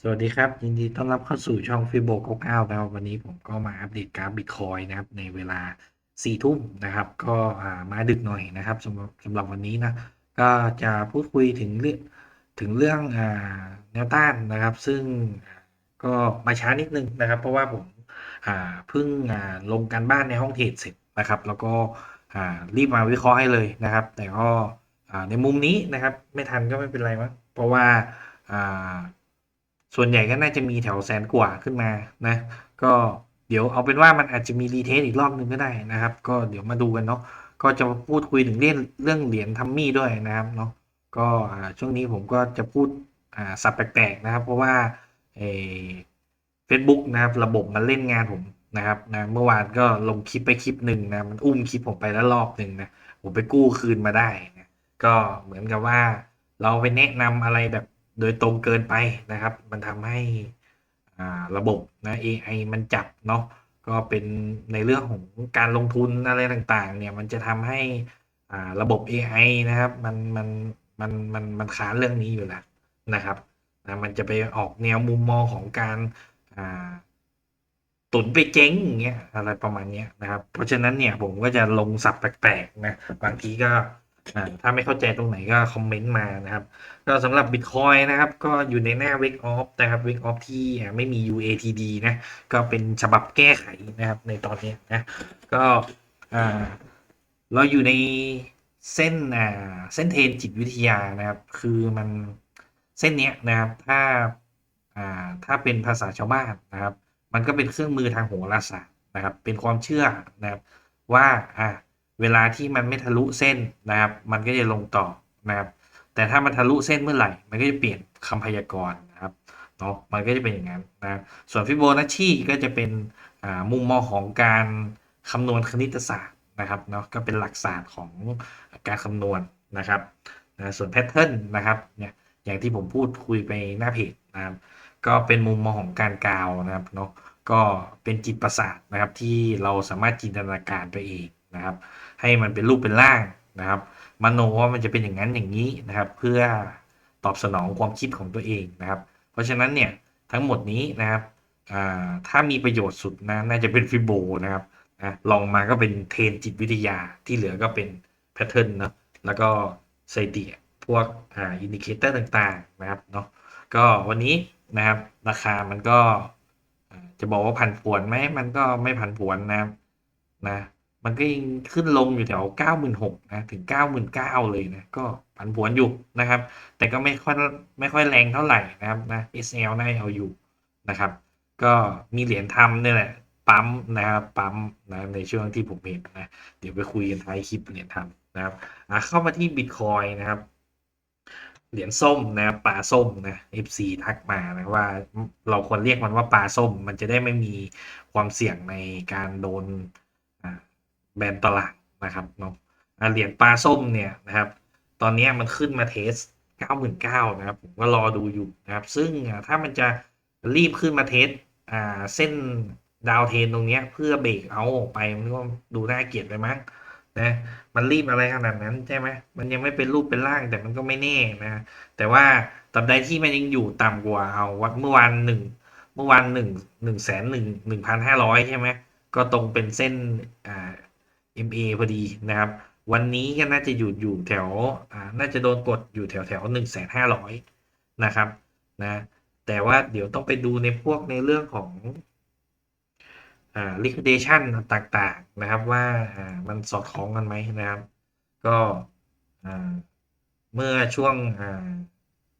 สวัสดีครับ ยินดีต้อนรับเข้าสู่ช่องฟิโบ99นะครับวันนี้ผมก็มาอัปเดตกราฟบิตคอยนะครับ ในเวลา4ทุ่มนะครับ ก็มาดึกหน่อยนะครับสำหรับสำหรับวันนี้นะ ก็จะพูดคุยถึงเรื่องถึงเรื่องแนวต้านนะครับ ซึ่งก็มาช้านิดนึงนะครับ เพราะว่าผมเพิ่งลงการบ้านในห้องเทรดเสร็จนะครับ แล้วก็รีบมาวิเคราะห์ให้เลยนะครับ แต่ก็ในมุมนี้นะครับ ไม่ทันก็ไม่เป็นไรมั้งเพราะว่า ส่วนใหญ่ก็น่าจะมีแถวแสนกว่าขึ้นมานะ ก็เดี๋ยวเอาเป็นว่ามันอาจจะมีรีเทสอีกรอบหนึ่งก็ได้นะครับ ก็เดี๋ยวมาดูกันเนาะก็จะพูดคุยถึงเรื่องเรื่องเหรียญทัมมี่ด้วยนะครับเนาะก็ช่วงนี้ผมก็จะพูดสับแปลกๆนะครับ เพราะว่าเอเฟซบุ๊กนะครับ ระบบมันเล่นงานผมนะครับนะเมื่อวานก็ลงคลิปไปคลิปหนึ่งนะมันอุ้มคลิปผมไปแล้วรอบหนึ่งนะผมไปกู้คืนมาได้นะก็เหมือนกับว่าเราไปแนะนำอะไรแบบ โดยตรงเกินไปนะครับ มันทำให้อ่าระบบนะ AI มันจับเนาะก็เป็นในเรื่องของการลงทุนอะไรต่างๆ เนี่ยมันจะทำให้อ่าระบบ AI นะครับ มันมันมันมันมันค้านเรื่องนี้อยู่แล้วนะครับนะมันจะไปออกแนวมุมมองของการอ่าตุนไปเจ๊งอย่างเงี้ยอะไรประมาณเนี้ยนะครับ เพราะฉะนั้นเนี่ยผมก็จะลงศัพท์แปลกๆนะบางทีก็ อ่าถ้าไม่เข้าใจตรงไหนก็คอมเมนต์มานะครับ ก็สำหรับ Bitcoin นะครับ ก็อยู่ในหน้า Wake Off นะครับ Wake Off ที่ไม่มี UATD นะ ก็เป็นฉบับแก้ไขนะครับในตอนนี้นะ ก็อ่าเราอยู่ในเส้นอ่าเส้นเทรนจิตวิทยานะครับ คือมันเส้นเนี้ยนะครับ ถ้าอ่าถ้าเป็นภาษาชาวบ้านนะครับ มันก็เป็นเครื่องมือทางโหราศาสตร์นะครับ เป็นความเชื่อนะครับว่าอ่า เวลาที่มันไม่ทะลุเส้นนะครับ มันก็จะลงต่อนะครับ แต่ถ้ามันทะลุเส้นเมื่อไหร่ มันก็จะเปลี่ยนคำพยากรณ์นะครับเนาะมันก็จะเป็นอย่างนั้นนะส่วนฟิโบนัชชีก็จะเป็นอ่ามุมมองของการคำนวณคณิตศาสตร์นะครับเนาะก็เป็นหลักศาสตร์ของการคำนวณนะครับนะส่วนแพทเทิร์นนะครับเนี่ยอย่างที่ผมพูดคุยไปหน้าเพจนะครับก็เป็นมุมมองของการกาวนะครับเนาะก็เป็นจิตประสาทนะครับที่เราสามารถจินตนาการไปเองนะครับ ให้มันเป็นรูปเป็นร่างนะครับมโนว่ามันจะเป็นอย่างนั้นอย่างนี้นะครับ เพื่อตอบสนองความคิดของตัวเองนะครับ เพราะฉะนั้นเนี่ยทั้งหมดนี้นะครับถ้ามีประโยชน์สุดนะน่าจะเป็นฟิโบนะครับนะลองมาก็เป็นเทรนจิตวิทยาที่เหลือก็เป็นแพทเทิร์นนะแล้วก็สถิติพวกอ่าอินดิเคเตอร์ต่างๆนะครับเนาะก็วันนี้นะครับราคามันก็จะบอกว่าผันผวนไหมมันก็ไม่ผันผวนนะครับนะ มันก็ยังขึ้นลงอยู่แถวเก้าหมื่นหกนะถึงเก้าหมื่นเก้าเลยนะ ก็ผันผวนอยู่นะครับ แต่ก็ไม่ค่อยไม่ค่อยแรงเท่าไหร่นะครับนะ SL น่าเอาอยู่นะครับ ก็มีเหรียญทำนี่แหละ ปั๊มนะครับปั๊มนะในช่วงที่ผมเห็นนะ เดี๋ยวไปคุยกันท้ายคลิปเหรียญทำนะครับเข้ามาที่บิตคอยนะครับ เหรียญส้มนะปลาส้มนะ FC ทักมานะว่าเราควรเรียกมันว่าปลาส้ม มันจะได้ไม่มีความเสี่ยงในการโดน แบนตลาดนะครับเนาะเหรียญปลาส้มเนี่ยนะครับ ตอนนี้มันขึ้นมาเทส 99,000นะครับ ผมก็รอดูอยู่นะครับ ซึ่งถ้ามันจะรีบขึ้นมาเทสอ่าเส้นดาวเทนตรงนี้เพื่อเบรกเอาออกไปมันก็ดูน่าเกลียดไปมั้งนะมันรีบอะไรขนาดนั้นใช่ไหมมันยังไม่เป็นรูปเป็นร่างแต่มันก็ไม่แน่นะแต่ว่าตราบใดที่มันยังอยู่ต่ำกว่าเอาวัดเมื่อวานหนึ่งเมื่อวานหนึ่งหนึ่งแสนหนึ่งหนึ่งพันห้าร้อยใช่ไหมก็ตรงเป็นเส้นอ่า MA พอดีนะครับ วันนี้ก็น่าจะอยู่อยู่แถวอ่าน่าจะโดนกดอยู่แถวแถวหนึ่งแสนห้าร้อยนะครับนะแต่ว่าเดี๋ยวต้องไปดูในพวกในเรื่องของอ่า liquidation ต่างๆนะครับว่าอ่ามันสอดคล้องกันไหมนะครับ ก็อ่าเมื่อช่วงอ่า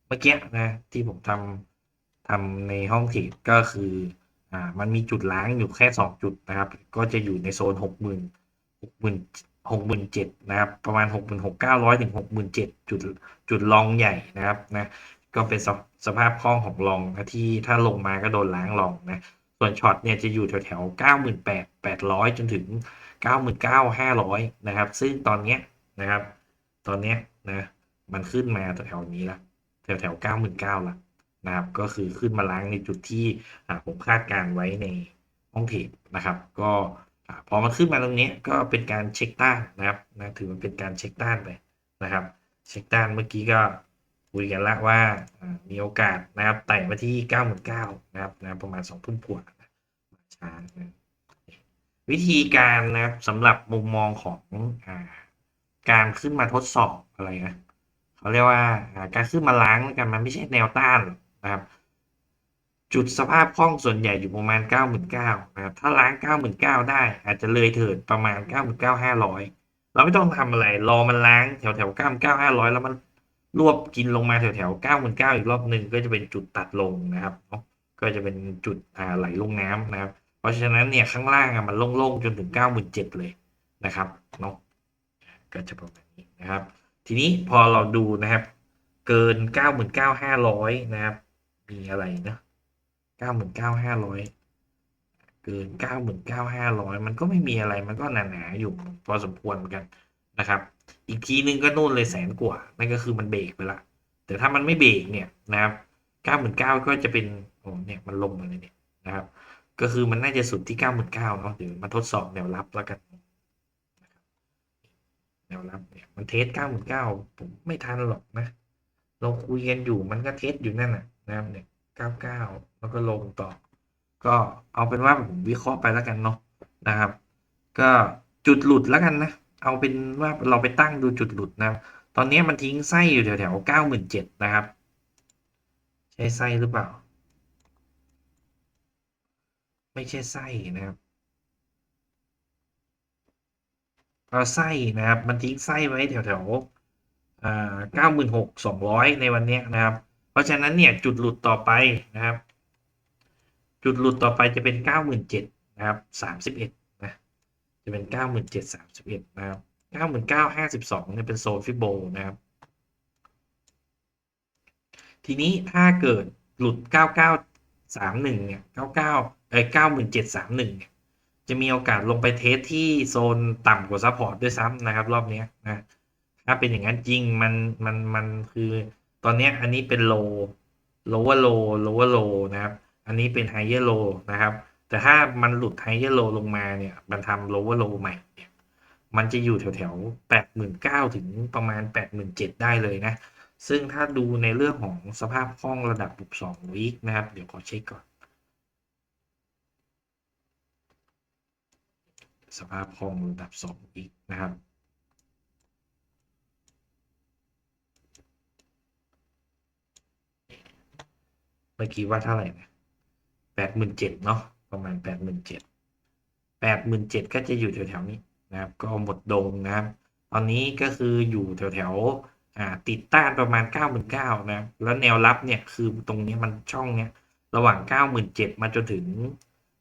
เมื่อกี้นะที่ผมทำทำในห้องเทรดก็คืออ่ามันมีจุดล้างอยู่แค่สองจุดนะครับ ก็จะอยู่ในโซนห กหมื่นหกหมื่นหกหมื่นเจ็ดนะครับ ประมาณหกหมื่นหกเก้าร้อยถึงหกหมื่นเจ็ดจุดจุดลองใหญ่นะครับนะก็เป็นสสภาพคล่องของลองนะที่ถ้าลงมาก็โดนล้างลองนะส่วนช็อตเนี่ยจะอยู่แถวแถวเก้าหมื่นแปดแปดร้อยจนถึงเก้าหมื่นเก้าห้าร้อยนะครับ ซึ่งตอนเนี้ยนะครับ ตอนเนี้ยนะมันขึ้นมาแถวนี้ละแถวแถวเก้าหมื่นเก้าละนะครับ ก็คือขึ้นมาล้างในจุดที่ผมคาดการไว้ในห้องเทรดนะครับ ก็ พอมันขึ้นมาตรงนี้ก็เป็นการเช็คต้านนะครับนะถือว่าเป็นการเช็คต้านไปนะครับ เช็คต้านเมื่อกี้ก็คุยกันละว่ามีโอกาสนะครับไต่มาที่เก้าหมื่นเก้านะครับนะประมาณสองทุ่มกว่ามาช้านะวิธีการนะครับสำหรับมุมมองของอาการขึ้นมาทดสอบอะไรนะเขาเรียกว่าการขึ้นมาล้างกันมันไม่ใช่แนวต้านนะครับ จุดสภาพคล่องส่วนใหญ่อยู่ประมาณ 99,000นะครับถ้าล้าง 99,000 ได้ อาจจะเลยเถิดประมาณ 99,500 เราไม่ต้องทำอะไร รอมันล้างแถวแถว99,500 แล้วมันรวบกินลงมาแถวแถว99,000 อีกรอบหนึ่งก็จะเป็นจุดตัดลงนะครับก็จะเป็นจุดไหลลงน้ำนะครับ เพราะฉะนั้นเนี่ยข้างล่างอะมันโล่งๆจนถึง 97,000 เลยนะครับเนาะก็จะประมาณนี้นะครับ ทีนี้พอเราดูนะครับ เกิน 99,500 นะครับ มีอะไรนะ เก้าหมื่นเก้าห้าร้อยเกินเก้าหมื่นเก้าห้าร้อยมันก็ไม่มีอะไรมันก็หนาๆอยู่พอสมควรเหมือนกันนะครับ อีกทีนึงก็นู่นเลยแสนกว่า นั่นก็คือมันเบรกไปละ แต่ถ้ามันไม่เบรกเนี่ยนะครับเก้าหมื่นเก้าก็จะเป็นโอ้เนี่ยมันลงมาเลยเนี่ยนะครับ ก็คือมันน่าจะสุดที่เก้าหมื่นเก้าเนาะเดี๋ยวมาทดสอบแนวรับแล้วกันแนวรับเนี่ยมันเทสเก้าหมื่นเก้าผมไม่ทันหรอกนะ เราคุยกันอยู่มันก็เทสอยู่นั่นน่ะนะครับเนี่ย เก้าเก้าแล้วก็ลงต่อ ก็เอาเป็นว่าผมวิเคราะห์ไปแล้วกันเนาะนะครับ ก็จุดหลุดแล้วกันนะ เอาเป็นว่าเราไปตั้งดูจุดหลุดนะตอนนี้มันทิ้งไส้อยู่แถวแถวเก้าหมื่นะครับ ใช่ไส้หรือเปล่า ไม่ใช่ไส้นะครับก็ไส้นะครับ มันทิ้งไส้ไว้แถวแถวอ่าเก้าหมื่นหกสองร้อยในวันนี้นะครับ เพราะฉะนั้นเนี่ยจุดหลุดต่อไปนะครับ จุดหลุดต่อไปจะเป็นเก้าหมื่นเจ็ดนะครับสามสิบเอ็ดนะจะเป็นเก้าหมื่นเจ็ดสามสิบเอ็ดนะครับเก้าหมื่นเก้าห้าสิบสองเนี่ยเป็นโซนฟิโบนะครับทีนี้ถ้าเกิดหลุดเก้าเก้าสามหนึ่งเนี่ยเก้าเก้าเอ้ยเก้าหมื่นเจ็ดสามหนึ่งเนี่ย จะมีโอกาสลงไปเทสที่โซนต่ำกว่าซัพพอร์ตด้วยซ้ำนะครับ รอบนี้นะ ถ้าเป็นอย่างนั้นจริง มัน มัน มันคือ ตอนนี้อันนี้เป็น low lower low lower low นะครับ อันนี้เป็น higher low นะครับ แต่ถ้ามันหลุด higher low ลงมาเนี่ยมันทำ lower low ใหม่เนี่ยมันจะอยู่แถวแถวแปดหมื่นเก้าถึงประมาณแปดหมื่นเจ็ดได้เลยนะ ซึ่งถ้าดูในเรื่องของสภาพคล่องระดับบุกสองวีคนะครับ เดี๋ยวขอเช็คก่อน สภาพคล่องระดับสองวีคนะครับ เมื่อกี้ว่าเท่าไหร่นะแปดหมื่นเจ็ดเนาะประมาณแปดหมื่นเจ็ดแปดหมื่นเจ็ดก็จะอยู่แถวๆนี้นะครับ ก็หมดดงนะครับ ตอนนี้ก็คืออยู่แถวๆอ่าติดต้านประมาณเก้าหมื่นเก้านะ แล้วแนวรับเนี่ยคือตรงนี้มันช่องเนี้ยระหว่างเก้าหมื่นเจ็ดมาจนถึง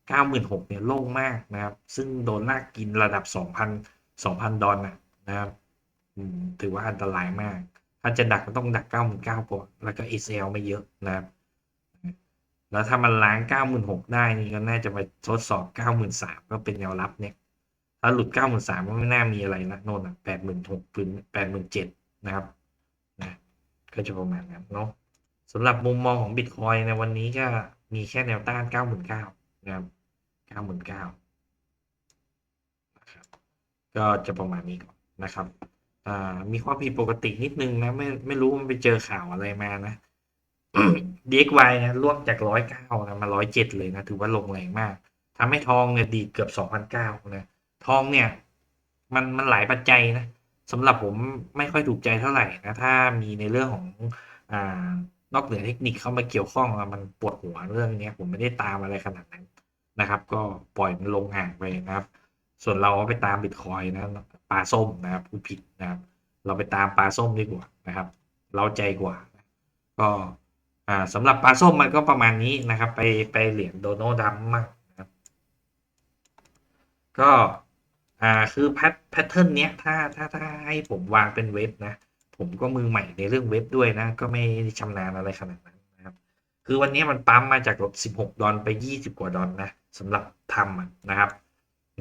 เก้าหมื่นหกเนี่ยโล่งมากนะครับ ซึ่งโดนลากกินระดับสองพันสองพันดอลนะนะครับถือว่าอันตรายมาก ถ้าจะดักก็ต้องดักเก้าหมื่นเก้าก่อนแล้วก็ SL ไม่เยอะนะครับ แล้วถ้ามันล้างเก้าหมื่นหกได้นี่ก็น่าจะไปทดสอบเก้าหมื่นสามก็เป็นแนวรับเนี่ย ถ้าหลุดเก้าหมื่นสามก็ไม่น่ามีอะไรนะโน่นอะแปดหมื่นหกปืนะครับนะก็จะประมาณนั้นเนาะสำหรับมุมมองของบิตคอยในวันนี้ก็มีแค่แนวต้านเก้าหมื่นะครับเก้าหมื่นะครับก็จะประมาณนี้ก่อนนะครับอ่ามีความผิดปกตินิดนึงนะไม่ไม่รู้มันไปเจอข่าวอะไรมานะ DXY นะร่วงจากร้อยเก้านะมาร้อยเจ็ดเลยนะถือว่าลงแรงมากทำให้ทองเนี่ยดีเกือบสองพันเก้านะทองเนี่ย มันมันหลายปัจจัยนะสำหรับผมไม่ค่อยถูกใจเท่าไหร่นะถ้ามีในเรื่องของอ่านอกเหนือเทคนิคเข้ามาเกี่ยวข้องมันปวดหัวเรื่องเนี้ยผมไม่ได้ตามอะไรขนาดนั้นนะครับ ก็ปล่อยมันลงห่างไปนะครับ ส่วนเราไปตามบิตคอยนะปลาส้มนะครับผู้ผิดนะครับ เราไปตามปลาส้มดีกว่านะครับ เราใจกว่า ก็ อ่าสำหรับปลาส้มมันก็ประมาณนี้นะครับ ไปไปเหรียญโดโนดัมมากนะครับ ก็อ่าคือแพทแพทเทิร์นเนี้ยถ้าถ้าถ้าให้ผมวางเป็นเว็บนะ ผมก็มือใหม่ในเรื่องเว็บด้วยนะ ก็ไม่ชำนาญอะไรขนาดนั้นนะครับ คือวันนี้มันปั๊มมาจากลบ16ดอลไป20กว่าดอลนะสำหรับทำนะครับ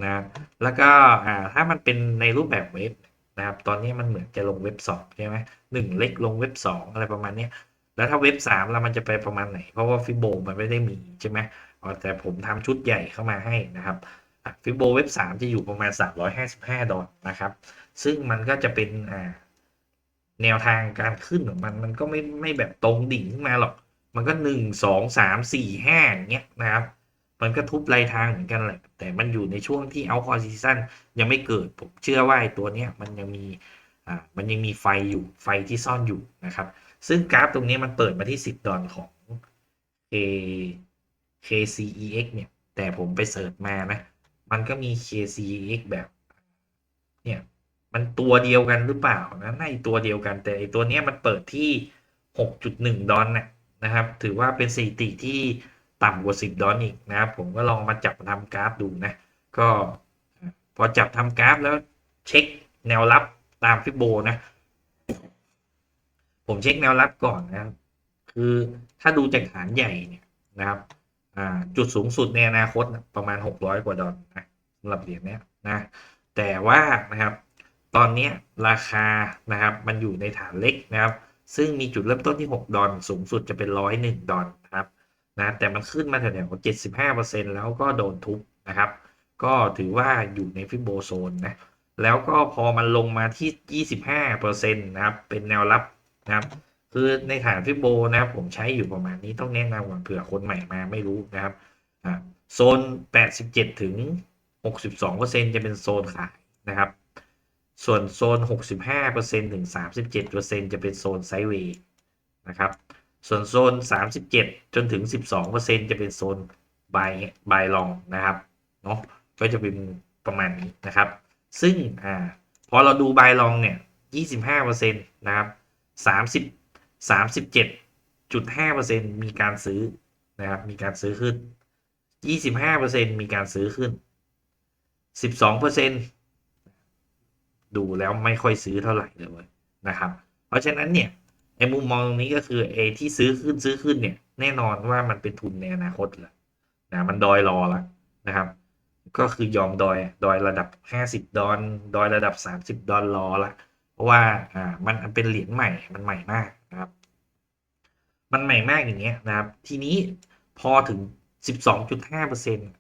นะแล้วก็อ่าถ้ามันเป็นในรูปแบบเว็บนะครับ ตอนนี้มันเหมือนจะลงเว็บสองใช่ไหมหนึ่งเล็กลงเว็บสองอะไรประมาณเนี้ย แล้วถ้าเว็บสามแล้วมันจะไปประมาณไหน เพราะว่าฟิโบมันไม่ได้มีใช่ไหมแต่ผมทำชุดใหญ่เข้ามาให้นะครับฟิโบเว็บสามจะอยู่ประมาณ 355 ดอลนะครับ ซึ่งมันก็จะเป็นแนวทางการขึ้นของมันมันก็ไม่ไม่แบบตรงดิ่งขึ้นมาหรอก มันก็หนึ่งสองสามสี่ห้าอย่างเงี้ยนะครับมันก็ทุบรายทางเหมือนกันแหละแต่มันอยู่ในช่วงที่เอาคอซีซันยังไม่เกิด ผมเชื่อว่าไอ้ตัวเนี้ยมันยังมี อ่ามันยังมีไฟอยู่ไฟที่ซ่อนอยู่นะครับ ซึ่งกราฟตรงนี้มันเปิดมาที่ 10 ดอลของ K KCEX เนี่ย แต่ผมไปเสิร์ชมานะ มันก็มี KCEX แบบ เนี่ย มันตัวเดียวกันหรือเปล่านะในตัวเดียวกัน แต่ไอตัวเนี้ยมันเปิดที่ 6.1 ดอลนะนะครับ ถือว่าเป็นสถิติที่ต่ำกว่า 10 ดอลอีกนะครับ ผมก็ลองมาจับทำกราฟดูนะ ก็พอจับทำกราฟแล้วเช็คแนวรับ ตามฟิโบนะ ผมเช็คแนวรับก่อนนะ คือถ้าดูจากฐานใหญ่เนี่ยนะครับ อ่า จุดสูงสุดในอนาคตนะประมาณ 600 กว่าดอลนะสำหรับเหรียญเนี้ยนะ แต่ว่านะครับ ตอนนี้ราคานะครับ มันอยู่ในฐานเล็กนะครับ ซึ่งมีจุดเริ่มต้นที่ 6 ดอลสูงสุดจะเป็น 101 ดอลนะครับนะแต่มันขึ้นมาแถวๆ75%แล้วก็โดนทุบนะครับ ก็ถือว่าอยู่ในฟิโบโซนนะ แล้วก็พอมันลงมาที่ 25%นะครับ เป็นแนวรับนะครับ คือในฐานฟิโบนะครับ ผมใช้อยู่ประมาณนี้ต้องแนะนำก่อนเผื่อคนใหม่มาไม่รู้นะครับโซน 87 ถึง 62%จะเป็นโซนขายนะครับ ส่วนโซน 65%ถึง 37%จะเป็นโซนไซด์เวย์นะครับ ส่วนโซน 37 จนถึง 12%จะเป็นโซนบายบายลองนะครับเนาะก็จะเป็นประมาณนี้นะครับ ซึ่งอ่าพอเราดูบายลองเนี่ย25%นะครับ30 37.5%มีการซื้อนะครับมีการซื้อขึ้น25%มีการซื้อขึ้น12%ดูแล้วไม่ค่อยซื้อเท่าไหร่เลยนะครับ เพราะฉะนั้นเนี่ยไอ้มุมมองตรงนี้ก็คือไอ้ที่ซื้อขึ้นซื้อขึ้นเนี่ยแน่นอนว่ามันเป็นทุนในอนาคตแหละนะมันดอยรอแล้วนะครับ ก็คือยอมดอยดอยระดับ50ดอลดอยระดับ30ดอลรอละเพราะว่าอ่ามันเป็นเหรียญใหม่มันใหม่มากนะครับ มันใหม่มากอย่างเงี้ยนะครับ ทีนี้พอถึง12.5%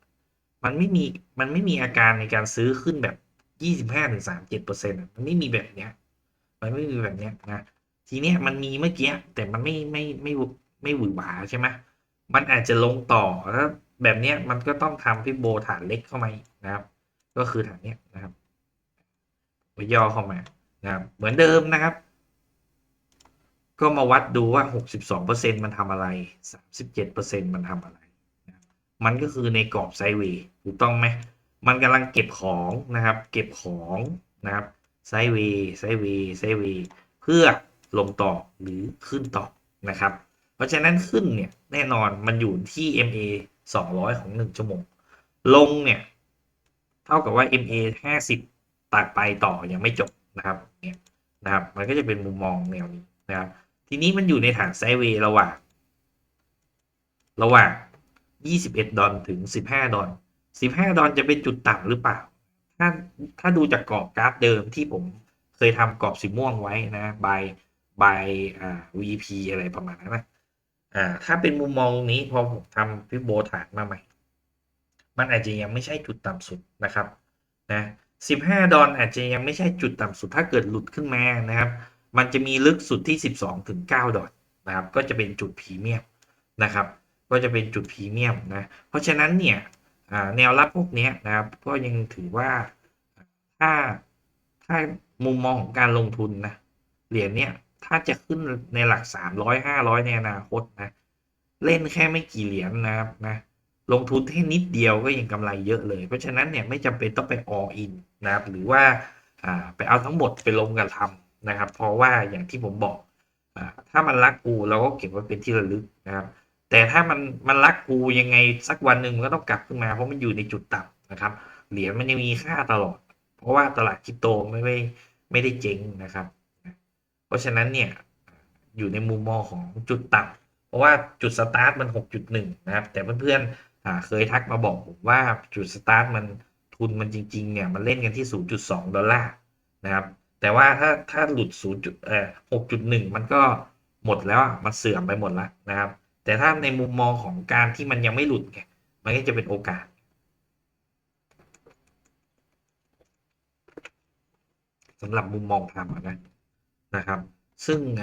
มันไม่มีมันไม่มีอาการในการซื้อขึ้นแบบ25-37%มันไม่มีแบบเนี้ย มันไม่มีแบบเนี้ยนะทีเนี้ยมันมีเมื่อกี้แต่มันไม่ไม่ไม่ไม่หวือหวาใช่ไหมมันอาจจะลงต่อแล้ว แบบเนี้ยมันก็ต้องทำพิโบฐานเล็กเข้ามานะครับ ก็คือฐานเนี้ยนะครับไปย่อเข้ามานะครับเหมือนเดิมนะครับ ก็มาวัดดูว่า 62%มันทำอะไร 37%มันทำอะไรนะมันก็คือในกรอบไซเวย์ถูกต้องไหมมันกำลังเก็บของนะครับ เก็บของนะครับไซเวย์ไซเวย์ไซเวย์เพื่อลงต่อหรือขึ้นต่อนะครับ เพราะฉะนั้นขึ้นเนี่ยแน่นอนมันอยู่ที่ MA 200 ของ 1 ชั่วโมง ลงเนี่ย เท่ากับว่า MA 50ตัดไปต่อยังไม่จบนะครับเนี่ยนะครับมันก็จะเป็นมุมมองแนวนี้นะครับทีนี้มันอยู่ในฐานไซเวย์ระหว่าง ระหว่าง 21 ดอลถึง 15 ดอล15 ดอลจะเป็นจุดต่ำหรือเปล่า ถ้าถ้าดูจากกรอบกราฟเดิมที่ผมเคยทำกรอบสีม่วงไว้นะบายบายอ่า VP อะไรประมาณนั้นนะ อ่า ถ้าเป็นมุมมองนี้พอผมทำพิโบฐานมาใหม่ มันอาจจะยังไม่ใช่จุดต่ำสุดนะครับ นะ15ดอลอาจจะยังไม่ใช่จุดต่ำสุดถ้าเกิดหลุดขึ้นมานะครับ มันจะมีลึกสุดที่12ถึง9ดอลนะครับ ก็จะเป็นจุดพรีเมียมนะครับ ก็จะเป็นจุดพรีเมียมนะ เพราะฉะนั้นเนี่ยแนวรับพวกนี้นะครับ ก็ยังถือว่าถ้าถ้ามุมมองของการลงทุนนะเหรียญเนี่ย ถ้าจะขึ้นในหลัก300 500ในอนาคตนะ เล่นแค่ไม่กี่เหรียญนะครับนะ ลงทุนแค่นิดเดียวก็ยังกำไรเยอะเลย เพราะฉะนั้นเนี่ยไม่จำเป็นต้องไป all in นะครับ หรือว่าอ่าไปเอาทั้งหมดไปลงกันทำนะครับ เพราะว่าอย่างที่ผมบอกอ่าถ้ามันรักกูเราก็เก็บไว้เป็นที่ระลึกนะครับ แต่ถ้ามันมันรักกูยังไงสักวันหนึ่งมันก็ต้องกลับขึ้นมาเพราะมันอยู่ในจุดต่ำนะครับ เหรียญมันยังมีค่าตลอด เพราะว่าตลาดคริปโตไม่ไม่ไม่ได้เจ๊งนะครับ ราะฉะนั้นเนี่ยอยู่ในมุมมองของจุดต่ำเพราะว่าจุดสตาร์ทมัน 6.1 นะครับ แต่เพื่อนๆเคยทักมาบอกผมว่าจุดสตาร์ทมันทุนมันจริงๆเนี่ยมันเล่นกันที่ 0.2 ดอลลาร์นะครับ แต่ว่าถ้าถ้าหลุด 0. เอ่อ6.1 มันก็หมดแล้วมันเสื่อมไปหมดแล้วนะครับ แต่ถ้าในมุมมองของการที่มันยังไม่หลุดไงมันก็จะเป็นโอกาสสำหรับมุมมองทำนะ นะครับ ซึ่งใ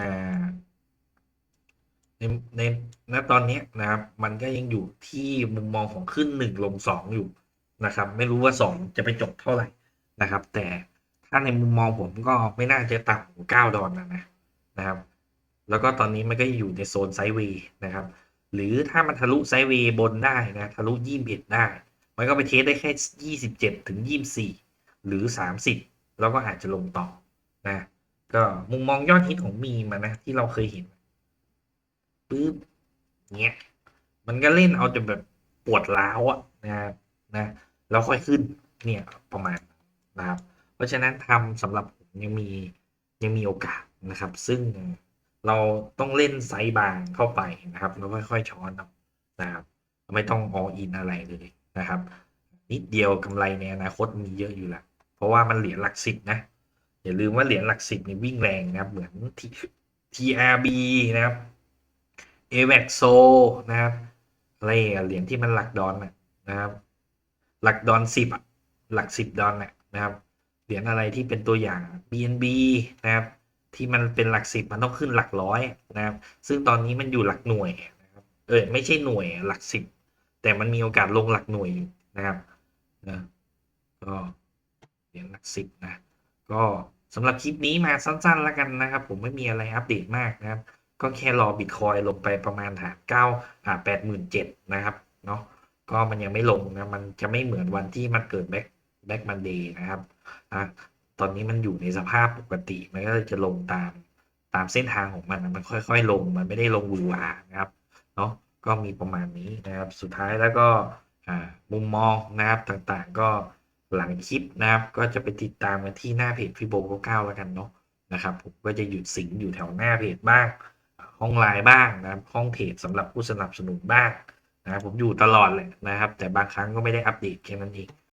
นในณตอนนี้นะครับ มันก็ยังอยู่ที่มุมมองของขึ้นหนึ่งลงสองอยู่นะครับ ไม่รู้ว่าสองจะไปจบเท่าไหร่นะครับ แต่ถ้าในมุมมองผมก็ไม่น่าจะต่ำกว่าเก้าดอลลาร์นะนะครับ แล้วก็ตอนนี้มันก็อยู่ในโซนไซด์เวย์นะครับ หรือถ้ามันทะลุไซด์เวย์บนได้นะทะลุยี่สิบเอ็ดได้ มันก็ไปเทสได้แค่ยี่สิบเจ็ดถึงยี่สิบสี่หรือสามสิบแล้วก็อาจจะลงต่อนะ ก็มุมมองยอดฮิตของมีมานะที่เราเคยเห็นปึ๊บเนี้ย มันก็เล่นเอาจนแบบปวดร้าวอะนะครับนะแล้วค่อยขึ้นเนี่ยประมาณนะครับ เพราะฉะนั้นทำสำหรับผมยังมียังมีโอกาสนะครับ ซึ่งเราต้องเล่นไซส์บางเข้าไปนะครับแล้วค่อยๆช้อนนะครับ ไม่ต้องออินอะไรเลยนะครับ นิดเดียวกำไรในอนาคตมีเยอะอยู่แล้วเพราะว่ามันเหรียญหลักสิบนะ อย่าลืมว่าเหรียญหลักสิบนี่วิ่งแรงนะครับ เหมือน TRB นะครับ a v a x o นะครับอะไรเหรียญที่มันหลักดอนนะครับ หลักดอนสิบอะหลักสิบดอนน่ะนะครับ เหรียญอะไรที่เป็นตัวอย่าง BNB นะครับ ที่มันเป็นหลักสิบมันต้องขึ้นหลักร้อยนะครับ ซึ่งตอนนี้มันอยู่หลักหน่วยนะครับ เออไม่ใช่หน่วยหลักสิบแต่มันมีโอกาสลงหลักหน่วยอยู่นะครับนะก็เหรียญหลักสิบนะ ก็สำหรับคลิปนี้มาสั้นๆแล้วกันนะครับ ผมไม่มีอะไรอัปเดตมากนะครับ ก็แค่รอบิตคอยลงไปประมาณหานเก้าอ่าแปดหมื่นเจ็ดนะครับเนาะก็มันยังไม่ลงนะ มันจะไม่เหมือนวันที่มันเกิดแบ็คแบ็คมันเดย์นะครับอะตอนนี้มันอยู่ในสภาพปกติ มันก็จะลงตามตามเส้นทางของมันมันค่อยๆลง มันไม่ได้ลงวือหวานะครับเนาะก็มีประมาณนี้นะครับ สุดท้ายแล้วก็มุมมองนะครับต่างๆก็ หลังคลิปนะครับ ก็จะไปติดตามกันที่หน้าเพจฟิโบเก้าแล้วกันเนาะนะครับผมก็จะหยุดสิงอยู่แถวหน้าเพจบ้าง ห้องไลน์บ้างนะครับห้องเทรดสำหรับผู้สนับสนุนบ้างนะครับผมอยู่ตลอดเลยนะครับ แต่บางครั้งก็ไม่ได้อัปเดตแค่นั้นเอง